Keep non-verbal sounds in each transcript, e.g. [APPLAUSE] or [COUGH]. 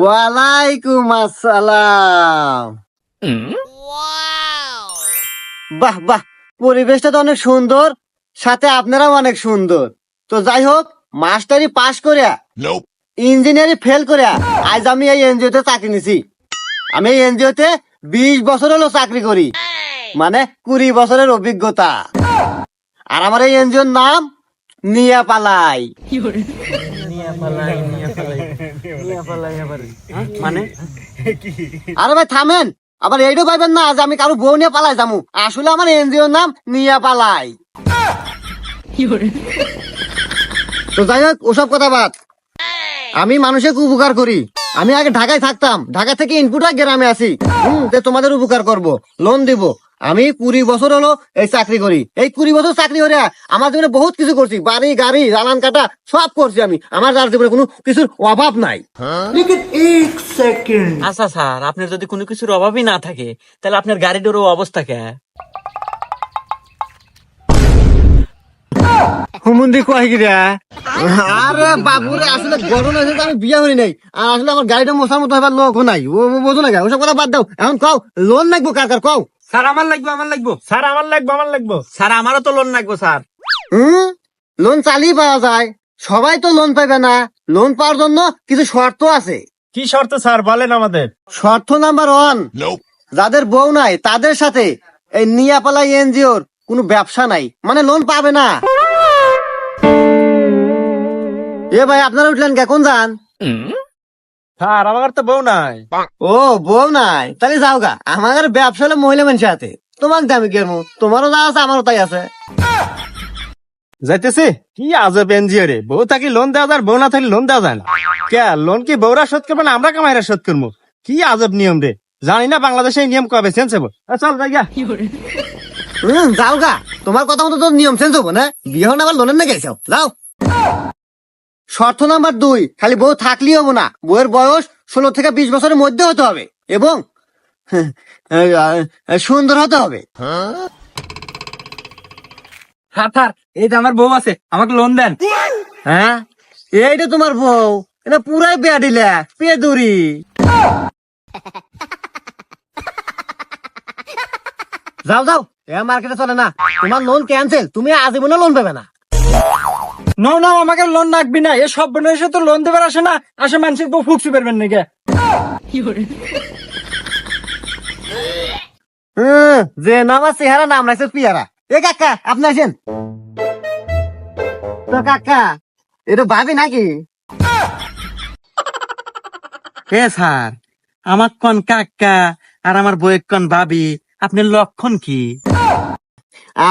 ওয়ালাইকুম আসসালাম বাহ বাহ পরিবেশটা তো অনেক সুন্দর সাথে আপনারাও অনেক সুন্দর। তো যাই হোক মাস্টারি পাশ করিয়া ইঞ্জিনিয়ারিং ফেল করিয়া আজ আমি এই এনজিওতে চাকরি নিছি। আমি এই এনজিওতে বিশ বছর হলো চাকরি করি। মানে কুড়ি বছরের অভিজ্ঞতা। আর আমার এই এনজিওর নাম নিয়া পালাই। মানে? আরে ভাই থামেন। আবার এইটাও পাইবেন না যে আমি কারও বউ নিয়ে পালাই যামু। আসলে আমার এনজিওর নাম নিয়া পালাই। তো যাই হোক ওসব কথা বাদ। আমি মানুষের উপকার করি। আমি আগে ঢাকায় থাকতাম। ঢাকা থেকে ইনপুট গ্রামে আছি হুম তোমাদের উপকার করব। লোন দিব। আমি কুড়ি বছর হলো এই চাকরি করি। এই কুড়ি বছর চাকরি করে আমার জীবনে বহুত কিছু করছি। বাড়ি গাড়ি রানান কাটা সব করছি আমি। আমার যার জীবনে কোনো কিছুর অভাব নাই। আচ্ছা স্যার আপনার যদি কোনো কিছুর অভাবই না থাকে তাহলে আপনার গাড়িটারও অবস্থা কে? হুমুন্দি কয় কি আরে বাবুরে আসলে গরম আছে আমি বিয়ে হই নাই। আর আসলে আমার গাড়িটা মশার মতো হবার লোক নাই। ও ও বোঝো না ওসব কথা বাদ দাও। এখন কও লোন লাগবো কার কার? কও। স্যার আমার লাগবে আমার লাগবে। স্যার আমার লাগবে আমার লাগবে। স্যার আমারও তো লোন লাগবে স্যার। হুম? লোন চালিয়ে পাওয়া যায়। সবাই তো লোন পাবে না। লোন পাওয়ার জন্য কিছু শর্ত আছে। কি শর্ত স্যার? বলেন আমাদের। শর্ত নাম্বার ওয়ান যাদের বউ নাই তাদের সাথে এই নিয়াপালা এনজিওর কোনো ব্যবসা নাই। মানে লোন পাবে না। এ ভাই আপনারা উঠলেন কে? কোন যান? স্যার আমার তো বউ নাই। ও বউ নাই? তাহলে যাও গা। আমার ব্যবসা হলো মহিলা মানুষের হাতে। তোমার দামি কেমন তোমারও যা আছে আমারও তাই আছে। যাইতেছে? কি আজব এনজিও রে। বউ থাকি লোন দেওয়া যায় বউ না থাকলে লোন দেওয়া যায় না। কে লোন কি বউরা শোধ করবে না আমরা কামাইরা শোধ করব? কি আজব নিয়ম রে। জানি না বাংলাদেশে এই নিয়ম কবে চেঞ্জ হব। চল যাই গা। যাও গা। তোমার কথা মতো তো নিয়ম চেঞ্জ হব না। বিয়ে হন আবার লোনের না গেছো যাও। শর্ত নাম্বার দুই খালি বউ থাকলেই হব না। বউয়ের বয়স ষোলো থেকে বিশ বছরের মধ্যে হতে হবে এবং সুন্দর হতে হবে। স্যার এই যে আমার বউ আছে আমাকে লোন দেন। হ্যাঁ এইটা তোমার বউ এটা পুরাই বেয়া দিলে পেদুরি। যাও যাও এ মার্কেটে চলে না। তোমার লোন ক্যান্সেল তুমি আজীবনে লোন পাবে না। নো না আমাকে লোন লাগবে না। এ সব তো লোন দেবার আসে না। আসে মানুষের বউ ফুকসি পারবেন নাকি? যে চেহারা নাম রাখছে পিয়ারা। এ কাকা আপনি আসেন। তো কাকা এটা ভাবি নাকি? হে স্যার? আমার কোন কাকা আর আমার বউয়ের কোন ভাবি? আপনার লক্ষণ কি?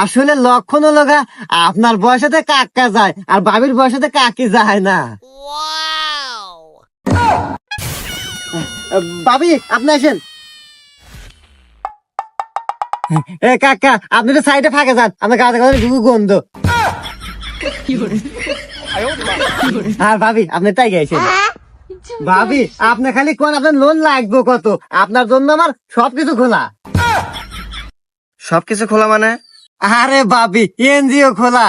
আসলে লক্ষণ হলো গা, আপনার বয়সেতে কাকা যায় আর বাবির বয়সেতে কাকি যায় না। বাবি আপনি আসেন। এ কাকা আপনি তো সাইডে ফাঁকে যান। আমার গাছে গাছে ঘুঘু গন্ধ। আর ভাবি আপনি তাই গেছেন ভাবি আপনি খালি কোন আপনার লোন লাগবে কত? আপনার জন্য আমার সবকিছু খোলা। সবকিছু খোলা মানে? আরে ভাবি এনজিও খোলা।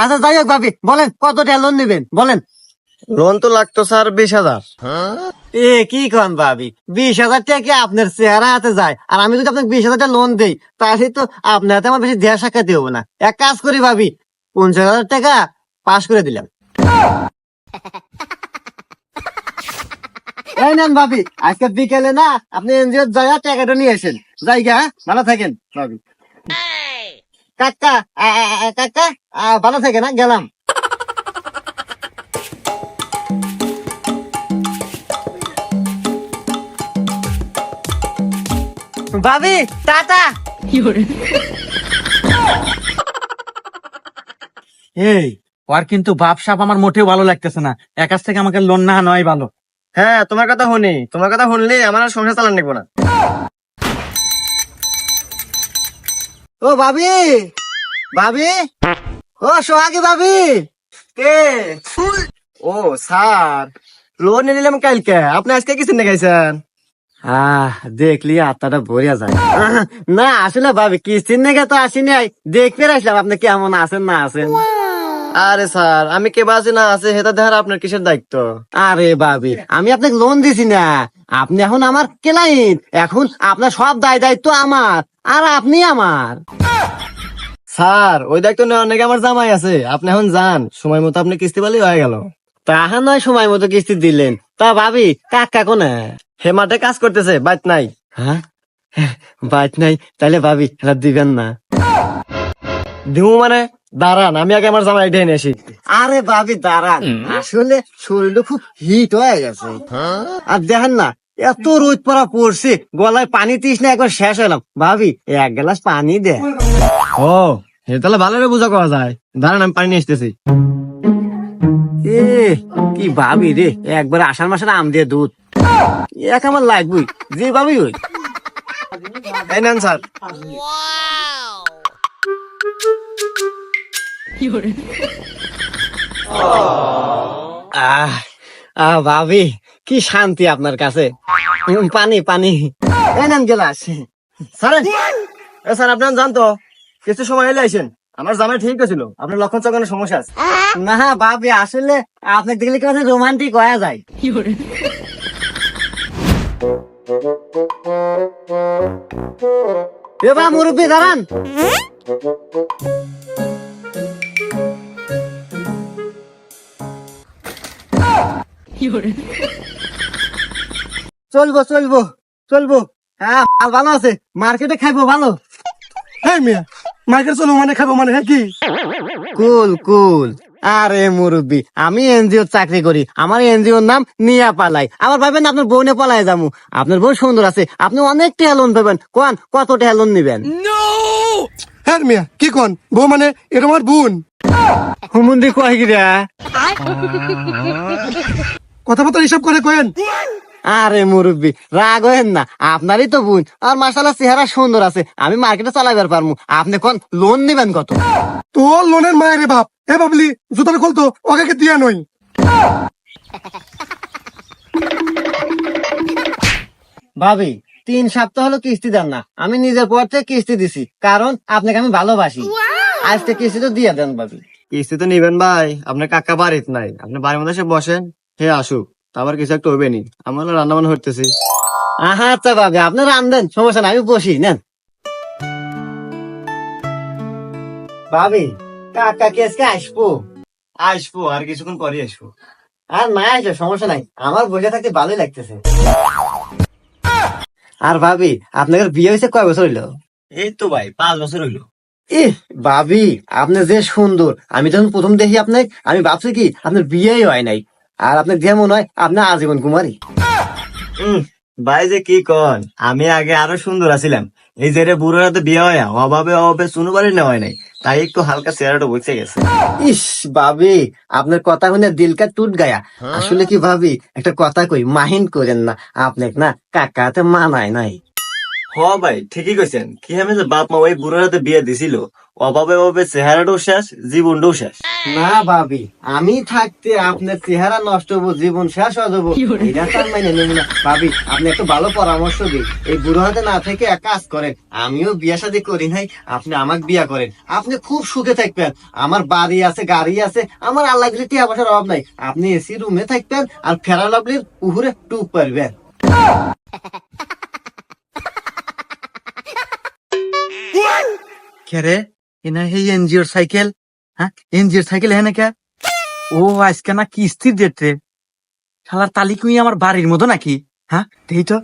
আচ্ছা যাই হোক ভাবি বলেন কত টাকা লোন নেবেন? বলেন। লোন তো লাগতো স্যার বিশ হাজার। এ কি কন ভাবি বিশ হাজার টাকা কি আপনার চেহারা হাতে যায়? আর আমি যদি আপনাকে বিশ হাজার টাকা লোন দেই তাহলে তো আপনার হাতে আমার বেশি দেড় সাক্ষাৎ হবে না। এক কাজ করি ভাবি পঞ্চাশ হাজার টাকা পাস করে দিলাম। [LAUGHS] এই নেন ভাবি আজকে বিকেলে না আপনি এনজিও জায়গা টাকাটা নিয়ে আসেন। জায়গা ভালো থাকেন ভাবি কাকা কাকা ভালো থাকেন না গেলাম। ভাবি টাটা। এই ওর কিন্তু বাপ সাপ আমার মোটেও ভালো লাগতেছে না। এক কাছ থেকে আমাকে লোন না নয় ভালো। হ্যাঁ তোমার কথা শুনি। তোমার কথা শুনলে আমার আর সংসার চালান নিবো না। ও ভাবি! ভাবি? ও সোহাগী ভাবি। কে? ও স্যার। লোন নিলাম কালকে। আপনি আজকে কি চিন্তা গাইছেন আহ দেখলি আত্মাটা ভরিয়া যায়। [LAUGHS] না আসলে ভাবি কিস্তির নেগে তো আসি নাই। দেখতে আসলাম আপনি কেমন আছেন না আছেন? আরে স্যার আমি কে বাসি না আছে সেটা দেখার আপনার কিসের দায়িত্ব? আরে বাবি আমি আপনাকে লোন দিছি না। আপনি এখন আমার ক্লায়েন্ট এখন আপনার সব দায় দায়িত্ব আমার আর আপনি আমার। স্যার ওই দায়িত্ব নেওয়ার নাকি আমার জামাই আছে। আপনি এখন যান সময় মতো আপনি কিস্তি পালি হয়ে গেল। তাহা নয় সময় মতো কিস্তি দিলেন। তা ভাবি কাকা কোনে? হে মাঠে কাজ করতেছে বাইত নাই। হ্যাঁ? বাদ নাই তাহলে ভাবি এটা দিবেন না। দিমু মানে? দাঁড়ান আমি আগে আমার জামাই ডেনে আসি। আরে ভাবি দাঁড়ান। আসলে শরীরটা খুব হিট হয়ে গেছে। আর দেখেন না এত রোদ পড়া পড়ছে গলায় পানি তিস না একবার শেষ হলাম ভাবি এক গ্লাস পানি দে। ও তাহলে ভালো বোঝা করা যায়। দাঁড়ান, আমি পানি নিয়ে আসতেছি। এ, কি ভাবি রে, একবার আষাঢ় মাসের আম দিয়ে দুধ। এক আমার লাগবই যে ভাবি ওই। স্যার। আহ ভাবি কি শান্তি আপনার কাছে। পানি পানি। এই গেলাস। স্যার স্যার, আপনার জান তো কিছু সময় এলে আইসেন। আমার জামাই ঠিক ছিল আপনার লক্ষণ চকানোর সমস্যা আছে। না ভাবি আসলে আপনাকে দেখলে কেমন রোমান্টিক হয়ে যায়। এ বা মুরব্বী, দাঁড়ান। চলবো চলবো চলবো। হ্যাঁ ভালো আছে, মার্কেটে খাইবো, ভালো। হ্যাঁ মিয়া। মার্কেট চলো মানে খাব মানে হ্যাঁ কি? কুল কুল। আরে মুরব্বী আমি এনজিও চাকরি করি। আমার এনজিওর নাম নিয়া পালাই। আবার ভাবেন আপনার বউনে পালাই যাব। আপনার বোন সুন্দর আছে। আপনি অনেক লোন পাবেন। কোন কত লোন নিবেন? হ্যাঁ মিয়া কি কোন? বউ মানে এটা আমার বোন। হুমুন্দি কয় গিরা কথাবার্তা হিসাব করে কেন আরে মুরব্বী রাগ হয়েন না আপনারই তো বোন আর মাসালা চেহারা সুন্দর আছে আমি মার্কেটে চালাইবার পারমু। আপনি কোন লোন নিবেন কত? তোর লোনের মায়ের বাপ। এ বাবলি জুতাটা খুলতো ওকে দিয়া নই। ভাবি তিন সপ্তাহ হলো কিস্তি দেন না আমি নিজের পর থেকে কিস্তি দিছি কারণ আপনাকে আমি ভালোবাসি। আজ থেকে কিস্তি তো দিয়ে দেন ভাবি। কিস্তি তো নিবেন ভাই আপনার কাকা বাড়িতে নাই আপনি বাড়ির মধ্যে এসে বসেন হে আসুক। তারপর কিছু একটা হবে নি আমার রান্না বান্না হইতেছি আহা আচ্ছা ভাবি আপনি রান্ধেন সমস্যা নাই আমি বসি নেন। ভাবি কাকা কি আজকে আসব? আসব আর কিছুক্ষণ পরে আসব। আর না সমস্যা নাই আমার বসে থাকতে ভালোই লাগতেছে। আর ভাবি আপনাদের বিয়ে হয়েছে কয় বছর হইল? এই তো ভাই পাঁচ বছর হইল। এ ভাবি আপনি যে সুন্দর আমি যখন প্রথম দেখি আপনাকে আমি ভাবছি কি আপনার বিয়েই হয় নাই। আর আপনি যেমন হয় আপনার আজীবন কুমারী। ভাই যে কি কন আমি আগে আরও সুন্দর আছিলাম। এই যে বুড়োরা তো বিয়ে হয় অভাবে অভাবে শুনু বাড়ি নেওয়া হয় নাই। তাই একটু হালকা চেহারাটা বসে গেছে। ইস ভাবি আপনার কথা শুনে দিলকা টুট গায়া। আসলে কি ভাবি একটা কথা কই মাহিন করেন না। আপনাকে না কাকাতে মানায় নাই। হ ভাই ঠিকই কইছেন কি আমি যে বাপ মা ওই বুড়ার হাতে বিয়ে দিছিল। অভাবে অভাবে চেহারাটাও শেষ জীবনটাও শেষ। না ভাবি আমি থাকতে আপনার চেহারা নষ্ট হব জীবন শেষ হয়ে যাব। এটা তো আমি মেনে নেব না। ভাবি আপনি একটু ভালো পরামর্শ দিন। এই বুড়ো হাতে না থেকে এক কাজ করেন আমিও বিয়ে শাদী করি নাই আপনি আমাকে বিয়ে করেন আপনি খুব সুখে থাকবেন। আমার বাড়ি আছে গাড়ি আছে আমার আল্লাহ টিয়া পয়সার অভাব নাই। আপনি এসি রুমে থাকবেন আর ফেরা লাভলির উহুরে টুপ পারবেন [LAUGHS] কে রে এনা এই এনজিওর সাইকেল হ্যাঁ এনজিওর সাইকেল হ্যাঁ কে ও আজকে না কিস্তির ডেট রে শালার তালিকুই আমার বাড়ির মতো নাকি হ্যাঁ দেখি তো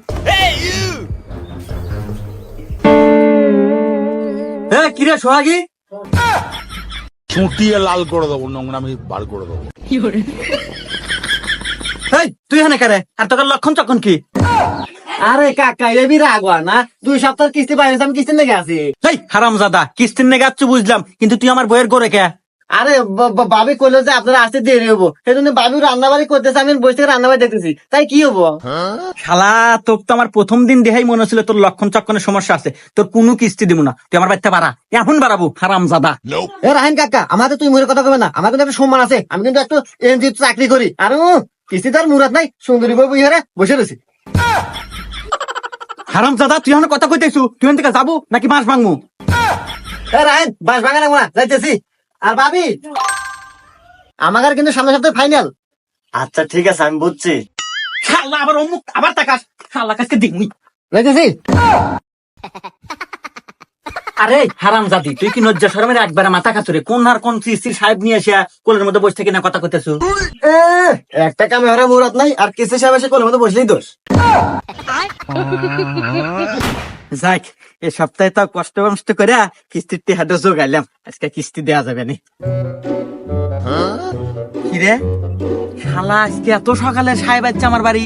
এ কিরে সোহাগী চুটিয়ে লাল করে দেবো নোংরামি বার করে দেবো এই তুই এখানে কে রে আর তোর লক্ষণ চক্ষণ কি আরে কাকা এবি রাগবা না। দুই সপ্তাহ কিস্তি পাইনি আমি কিস্তি লেগে আছি। এই হারাম জাদা কিস্তির নেগে আচ্ছু বুঝলাম কিন্তু তুই আমার বইয়ের করে কে? আরে ব- ব- কইলো যে আপনারা আসতে দেরি হব সেই জন্য ভাবি রান্না বাড়ি করতেছে আমি বসে থেকে রান্না বাড়ি দেখতেছি। তাই কি হব শালা তোর তো আমার প্রথম দিন দেখাই মনে হচ্ছিল তোর লক্ষণ চক্ষণের সমস্যা আছে। তোর কোনো কিস্তি দিব না। তুই আমার বাচ্চা বাড়া। এখন বাড়াবো হারাম জাদা এ রাহেন কাকা আমাদের তুই মুখের কথা কবে না। আমার কিন্তু একটা সম্মান আছে। আমি কিন্তু একটু এনজি চাকরি করি। আর কিস্তি তার মুরাদ নাই। সুন্দরী বউ ইহারে বসে রয়েছি। হারাম দাদা তুই এখন কথা কইতেছু তুই এখান থেকে যাব নাকি মাছ ভাঙবো? রায়ন বাঁশ ভাঙা না যাইতেছি। আর ভাবি আমার কিন্তু সামনের সপ্তাহে ফাইনাল আচ্ছা ঠিক আছে আমি বুঝছি। শালা আবার অমুক আবার তাকাস। আল্লাহ কাছে দিমুই বুঝেছি আরে হারাম জাতি তুই কি নজ্জা শরমের একবার মাথা কাতুরে কোন আর কোন স্ত্রী সাহেব নিয়ে এসে কোলের মধ্যে বসে থেকে না কথা কইতেছো? একটা কামে হারা মুরাত নাই আর কিসে সাহেব এসে কোলের মধ্যে বসলেই দোষ? যাক এই সপ্তাহে তো কষ্ট মষ্ট করে কিস্তির টেহাটা জোগাইলাম আজকে কিস্তি দেওয়া যাবে না। কিরে শালা আজকে এত সকালে সাহেব আমার বাড়ি।